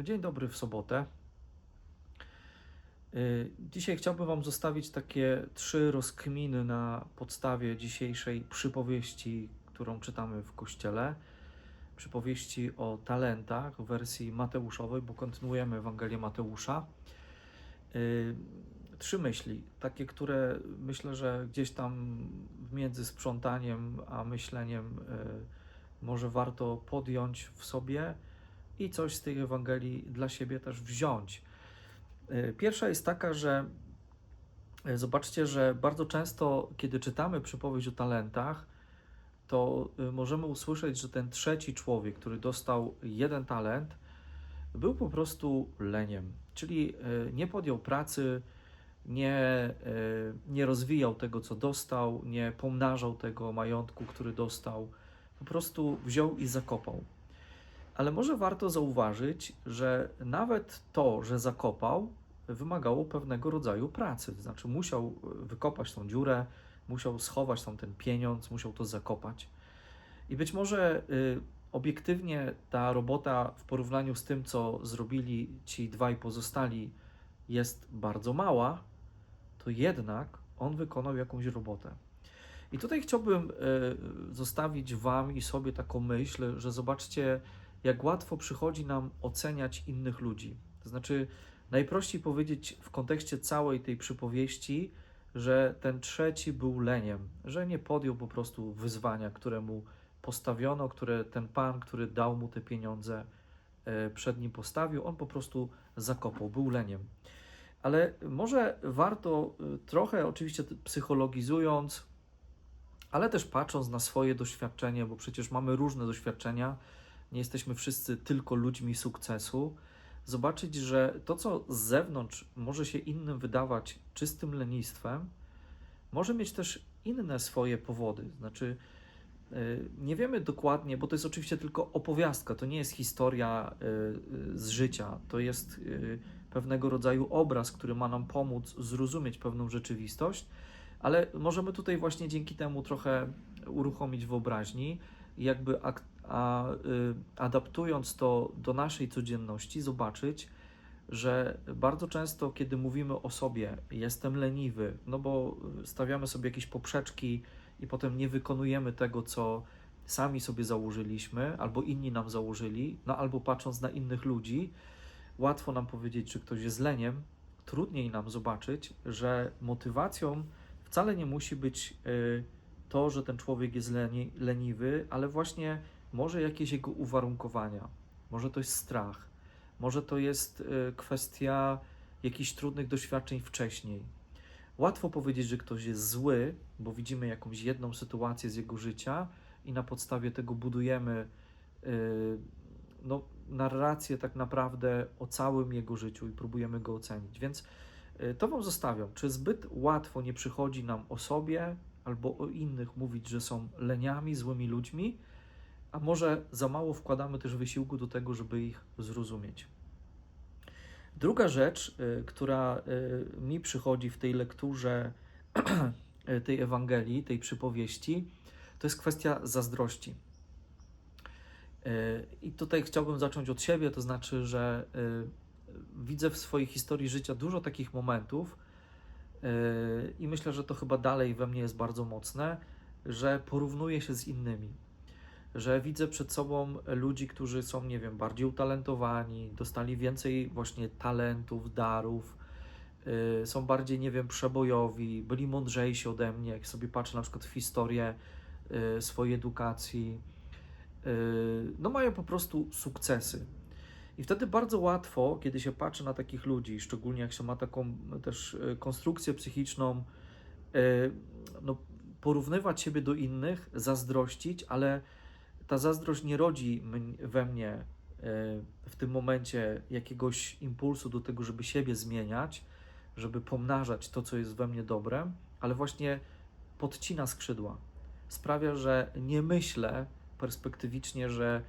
Dzień dobry w sobotę. Y, Dzisiaj chciałbym Wam zostawić takie trzy rozkminy na podstawie dzisiejszej przypowieści, którą czytamy w kościele. Przypowieści o talentach w wersji mateuszowej, bo kontynuujemy Ewangelię Mateusza. Y, Trzy myśli, takie, które myślę, że gdzieś tam między sprzątaniem a myśleniem y, może warto podjąć w sobie i coś z tej Ewangelii dla siebie też wziąć. Y, Pierwsza jest taka, że y, zobaczcie, że bardzo często, kiedy czytamy przypowieść o talentach, to y, możemy usłyszeć, że ten trzeci człowiek, który dostał jeden talent, był po prostu leniem, czyli nie podjął pracy, nie, nie rozwijał tego, co dostał, nie pomnażał tego majątku, który dostał, po prostu wziął i zakopał. Ale może warto zauważyć, że nawet to, że zakopał, wymagało pewnego rodzaju pracy. To znaczy, musiał e, wykopać tą dziurę, musiał schować tam ten pieniądz, musiał to zakopać. I być może y, obiektywnie ta robota w porównaniu z tym, co zrobili ci dwaj pozostali, jest bardzo mała, to jednak on wykonał jakąś robotę. I tutaj chciałbym y, zostawić Wam i sobie taką myśl, że zobaczcie, jak łatwo przychodzi nam oceniać innych ludzi. To znaczy, najprościej powiedzieć w kontekście całej tej przypowieści, że ten trzeci był leniem, że nie podjął po prostu wyzwania, które mu postawiono, które ten pan, który dał mu te pieniądze, e, przed nim postawił, on po prostu zakopał, był leniem. Ale może warto e, trochę, oczywiście psychologizując, ale też patrząc na swoje doświadczenie, bo przecież mamy różne doświadczenia, nie jesteśmy wszyscy tylko ludźmi sukcesu, zobaczyć, że to, co z zewnątrz może się innym wydawać czystym lenistwem, może mieć też inne swoje powody. Znaczy, y, nie wiemy dokładnie, bo to jest oczywiście tylko opowiastka, to nie jest historia y, y, z życia, to jest pewnego rodzaju obraz, który ma nam pomóc zrozumieć pewną rzeczywistość, ale możemy tutaj właśnie dzięki temu trochę uruchomić wyobraźni jakby ak- a, y, adaptując to do naszej codzienności, zobaczyć, że bardzo często, kiedy mówimy o sobie, jestem leniwy, no bo stawiamy sobie jakieś poprzeczki i potem nie wykonujemy tego, co sami sobie założyliśmy, albo inni nam założyli, no albo patrząc na innych ludzi, łatwo nam powiedzieć, że ktoś jest leniem, trudniej nam zobaczyć, że motywacją wcale nie musi być y, to, że ten człowiek jest leni, leniwy, ale właśnie może jakieś jego uwarunkowania, może to jest strach, może to jest y, kwestia jakichś trudnych doświadczeń wcześniej. Łatwo powiedzieć, że ktoś jest zły, bo widzimy jakąś jedną sytuację z jego życia i na podstawie tego budujemy y, no, narrację tak naprawdę o całym jego życiu i próbujemy go ocenić. Więc y, to Wam zostawiam. Czy zbyt łatwo nie przychodzi nam o sobie albo o innych mówić, że są leniami, złymi ludźmi, a może za mało wkładamy też wysiłku do tego, żeby ich zrozumieć. Druga rzecz, y, która y, mi przychodzi w tej lekturze tej Ewangelii, tej przypowieści, to jest kwestia zazdrości. Y, I tutaj chciałbym zacząć od siebie, to znaczy, że widzę w swojej historii życia dużo takich momentów, i myślę, że to chyba dalej we mnie jest bardzo mocne, że porównuję się z innymi że widzę przed sobą ludzi, którzy są, nie wiem, bardziej utalentowani, dostali więcej właśnie talentów, darów, yy, są bardziej, nie wiem, przebojowi, byli mądrzejsi ode mnie, jak sobie patrzę na przykład w historię yy, swojej edukacji, yy, no mają po prostu sukcesy. I wtedy bardzo łatwo, kiedy się patrzy na takich ludzi, szczególnie jak się ma taką też yy, konstrukcję psychiczną, yy, no, porównywać siebie do innych, zazdrościć, ale ta zazdrość nie rodzi we mnie e, w tym momencie jakiegoś impulsu do tego, żeby siebie zmieniać, żeby pomnażać to, co jest we mnie dobre, ale właśnie podcina skrzydła. Sprawia, że nie myślę perspektywicznie, że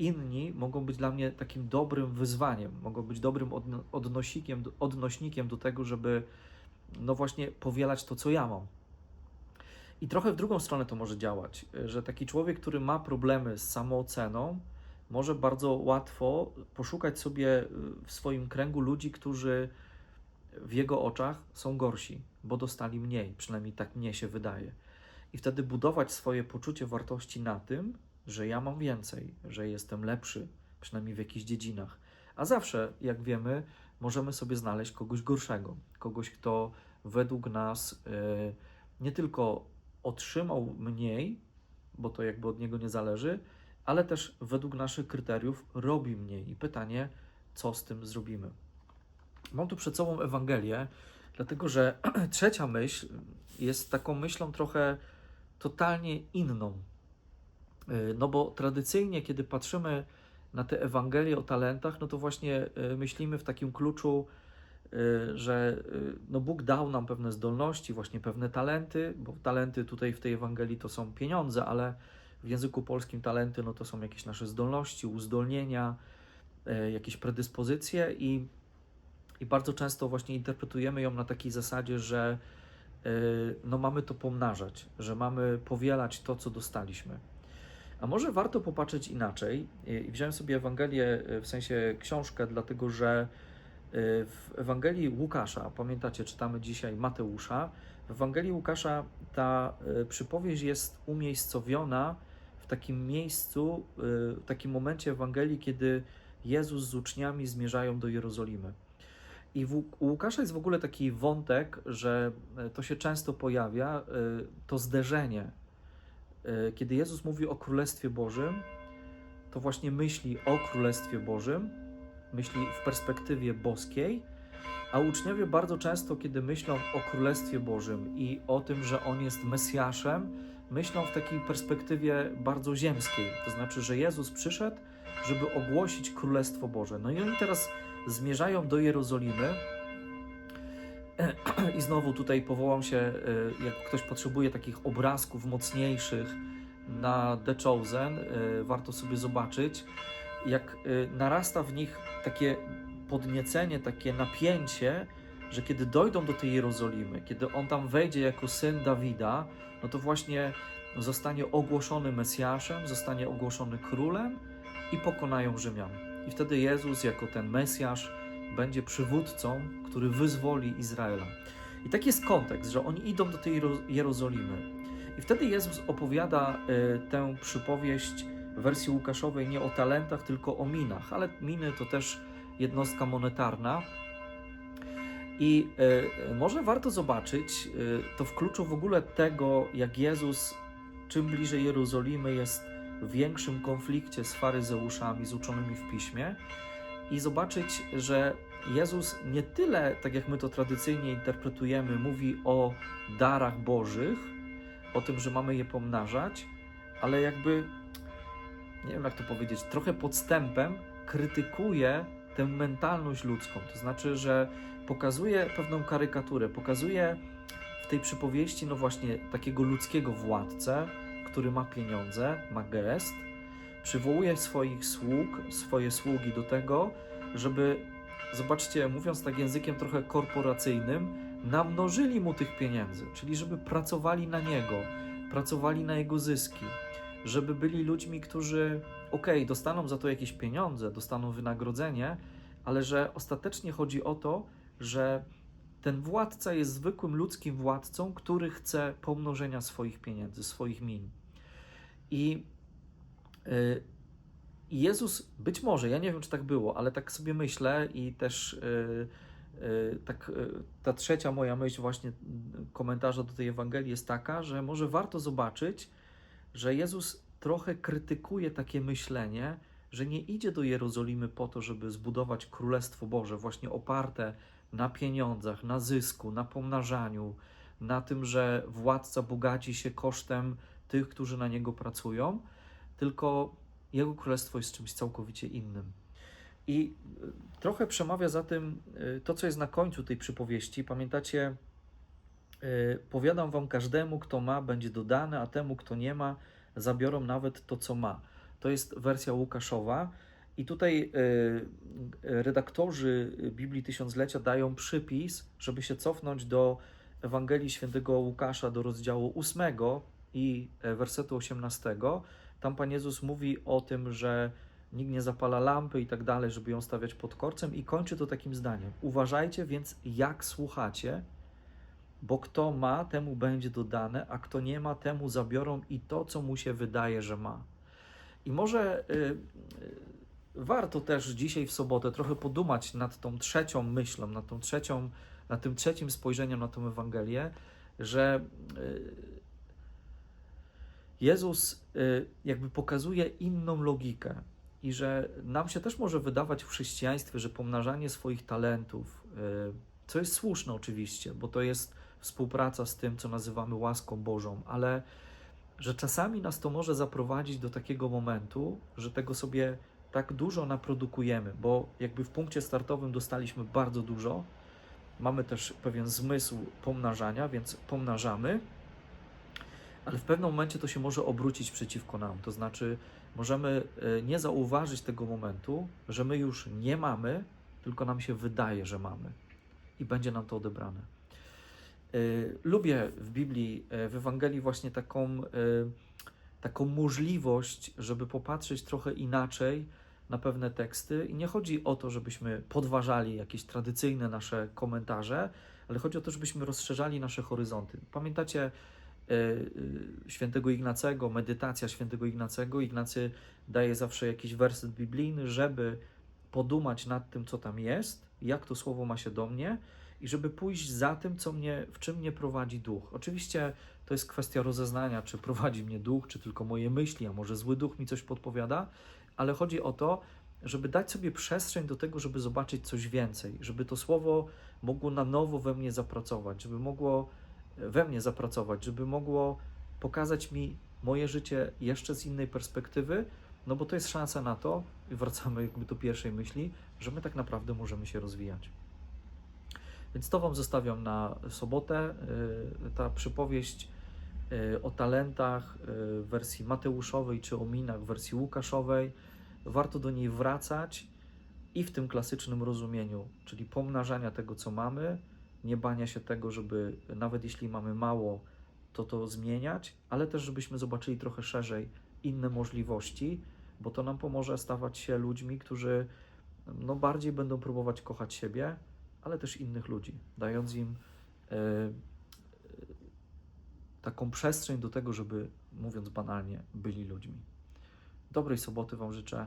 inni mogą być dla mnie takim dobrym wyzwaniem, mogą być dobrym odno- odnosikiem, odnośnikiem do tego, żeby no właśnie powielać to, co ja mam. I trochę w drugą stronę to może działać, że taki człowiek, który ma problemy z samooceną, może bardzo łatwo poszukać sobie y, w swoim kręgu ludzi, którzy w jego oczach są gorsi, bo dostali mniej, przynajmniej tak mnie się wydaje. I wtedy budować swoje poczucie wartości na tym, że ja mam więcej, że jestem lepszy, przynajmniej w jakichś dziedzinach. A zawsze, jak wiemy, możemy sobie znaleźć kogoś gorszego, kogoś, kto według nas y, nie tylko otrzymał mniej, bo to jakby od niego nie zależy, ale też według naszych kryteriów robi mniej. I pytanie, co z tym zrobimy? Mam tu przed sobą Ewangelię, dlatego że trzecia myśl jest taką myślą trochę totalnie inną. Y, No bo tradycyjnie, kiedy patrzymy na te Ewangelie o talentach, no to właśnie y, myślimy w takim kluczu, y, że no Bóg dał nam pewne zdolności, właśnie pewne talenty, bo talenty tutaj w tej Ewangelii to są pieniądze, ale w języku polskim talenty no to są jakieś nasze zdolności, uzdolnienia, jakieś predyspozycje i, i bardzo często właśnie interpretujemy ją na takiej zasadzie, że no mamy to pomnażać, że mamy powielać to, co dostaliśmy. A może warto popatrzeć inaczej i wziąłem sobie Ewangelię, y, w sensie książkę, dlatego że y, w Ewangelii Łukasza, pamiętacie, czytamy dzisiaj Mateusza, w Ewangelii Łukasza ta y, przypowieść jest umiejscowiona w takim miejscu, w takim momencie Ewangelii, kiedy Jezus z uczniami zmierzają do Jerozolimy. I w, u Łukasza jest w ogóle taki wątek, że to się często pojawia, to zderzenie. Y, Kiedy Jezus mówi o Królestwie Bożym, to właśnie myśli o Królestwie Bożym, myśli w perspektywie boskiej, a uczniowie bardzo często, kiedy myślą o Królestwie Bożym i o tym, że On jest Mesjaszem, myślą w takiej perspektywie bardzo ziemskiej. To znaczy, że Jezus przyszedł, żeby ogłosić Królestwo Boże. No i oni teraz zmierzają do Jerozolimy. I znowu tutaj powołam się, y, jak ktoś potrzebuje takich obrazków mocniejszych na The Chosen, y, warto sobie zobaczyć, jak y, narasta w nich takie podniecenie, takie napięcie, że kiedy dojdą do tej Jerozolimy, kiedy on tam wejdzie jako syn Dawida, no to właśnie zostanie ogłoszony Mesjaszem, zostanie ogłoszony królem i pokonają Rzymian. I wtedy Jezus, jako ten Mesjasz, będzie przywódcą, który wyzwoli Izraela. I taki jest kontekst, że oni idą do tej Jero- Jerozolimy. I wtedy Jezus opowiada y, tę przypowieść w wersji Łukaszowej nie o talentach, tylko o minach, ale miny to też jednostka monetarna. I y, może warto zobaczyć y, to w kluczu w ogóle tego, jak Jezus czym bliżej Jerozolimy jest w większym konflikcie z faryzeuszami, z uczonymi w piśmie i zobaczyć, że Jezus nie tyle, tak jak my to tradycyjnie interpretujemy, mówi o darach Bożych, o tym, że mamy je pomnażać, ale jakby, nie wiem jak to powiedzieć, trochę podstępem krytykuje tę mentalność ludzką. To znaczy, że pokazuje pewną karykaturę, pokazuje w tej przypowieści, no właśnie, takiego ludzkiego władcę, który ma pieniądze, ma gest, przywołuje swoich sług, swoje sługi do tego, żeby, zobaczcie, mówiąc tak językiem trochę korporacyjnym, namnożyli mu tych pieniędzy, czyli żeby pracowali na niego, pracowali na jego zyski, żeby byli ludźmi, którzy, okej, dostaną za to jakieś pieniądze, dostaną wynagrodzenie, ale że ostatecznie chodzi o to, że ten władca jest zwykłym ludzkim władcą, który chce pomnożenia swoich pieniędzy, swoich min. I Jezus, być może, ja nie wiem, czy tak było, ale tak sobie myślę i też y, y, tak y, ta trzecia moja myśl właśnie y, komentarza do tej Ewangelii jest taka, że może warto zobaczyć, że Jezus trochę krytykuje takie myślenie, że nie idzie do Jerozolimy po to, żeby zbudować Królestwo Boże, właśnie oparte na pieniądzach, na zysku, na pomnażaniu, na tym, że władca bogaci się kosztem tych, którzy na niego pracują, tylko jego królestwo jest czymś całkowicie innym. I y, trochę przemawia za tym y, to, co jest na końcu tej przypowieści. Pamiętacie, y, powiadam wam, każdemu, kto ma, będzie dodane, a temu, kto nie ma, zabiorą nawet to, co ma. To jest wersja Łukaszowa. I tutaj redaktorzy Biblii Tysiąclecia dają przypis, żeby się cofnąć do Ewangelii Świętego Łukasza, do rozdziału 8 i e, wersetu 18. Tam Pan Jezus mówi o tym, że nikt nie zapala lampy i tak dalej, żeby ją stawiać pod korcem i kończy to takim zdaniem. Uważajcie więc, jak słuchacie, bo kto ma, temu będzie dodane, a kto nie ma, temu zabiorą i to, co mu się wydaje, że ma. I może y, y, warto też dzisiaj w sobotę trochę podumać nad tą trzecią myślą, nad tą trzecią, nad tym trzecim spojrzeniem na tę Ewangelię, że y, Jezus y, jakby pokazuje inną logikę i że nam się też może wydawać w chrześcijaństwie, że pomnażanie swoich talentów, y, co jest słuszne oczywiście, bo to jest współpraca z tym, co nazywamy łaską Bożą, ale że czasami nas to może zaprowadzić do takiego momentu, że tego sobie tak dużo naprodukujemy, bo jakby w punkcie startowym dostaliśmy bardzo dużo, mamy też pewien zmysł pomnażania, więc pomnażamy, ale w pewnym momencie to się może obrócić przeciwko nam. To znaczy, możemy e, nie zauważyć tego momentu, że my już nie mamy, tylko nam się wydaje, że mamy i będzie nam to odebrane. E, Lubię w Biblii, e, w Ewangelii właśnie taką, taką możliwość, żeby popatrzeć trochę inaczej na pewne teksty. I nie chodzi o to, żebyśmy podważali jakieś tradycyjne nasze komentarze, ale chodzi o to, żebyśmy rozszerzali nasze horyzonty. Pamiętacie świętego Ignacego, medytacja świętego Ignacego? Ignacy daje zawsze jakiś werset biblijny, żeby podumać nad tym, co tam jest, jak to słowo ma się do mnie i żeby pójść za tym, co mnie, w czym mnie prowadzi duch. Oczywiście to jest kwestia rozeznania, czy prowadzi mnie duch, czy tylko moje myśli, a może zły duch mi coś podpowiada, ale chodzi o to, żeby dać sobie przestrzeń do tego, żeby zobaczyć coś więcej, żeby to słowo mogło na nowo we mnie zapracować, żeby mogło we mnie zapracować, żeby mogło pokazać mi moje życie jeszcze z innej perspektywy, no bo to jest szansa na to, i wracamy jakby do pierwszej myśli, że my tak naprawdę możemy się rozwijać. Więc to Wam zostawiam na sobotę. Y, Ta przypowieść y, o talentach y, w wersji Mateuszowej czy o minach w wersji Łukaszowej. Warto do niej wracać i w tym klasycznym rozumieniu, czyli pomnażania tego, co mamy, nie bania się tego, żeby nawet jeśli mamy mało, to to zmieniać, ale też żebyśmy zobaczyli trochę szerzej inne możliwości, bo to nam pomoże stawać się ludźmi, którzy no, bardziej będą próbować kochać siebie, ale też innych ludzi, dając im e, e, taką przestrzeń do tego, żeby, mówiąc banalnie, byli ludźmi. Dobrej soboty Wam życzę.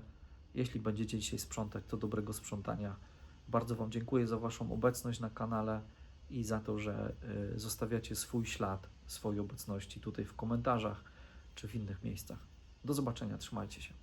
Jeśli będziecie dzisiaj sprzątać, to dobrego sprzątania. Bardzo Wam dziękuję za Waszą obecność na kanale i za to, że e, zostawiacie swój ślad swojej obecności tutaj w komentarzach czy w innych miejscach. Do zobaczenia, trzymajcie się.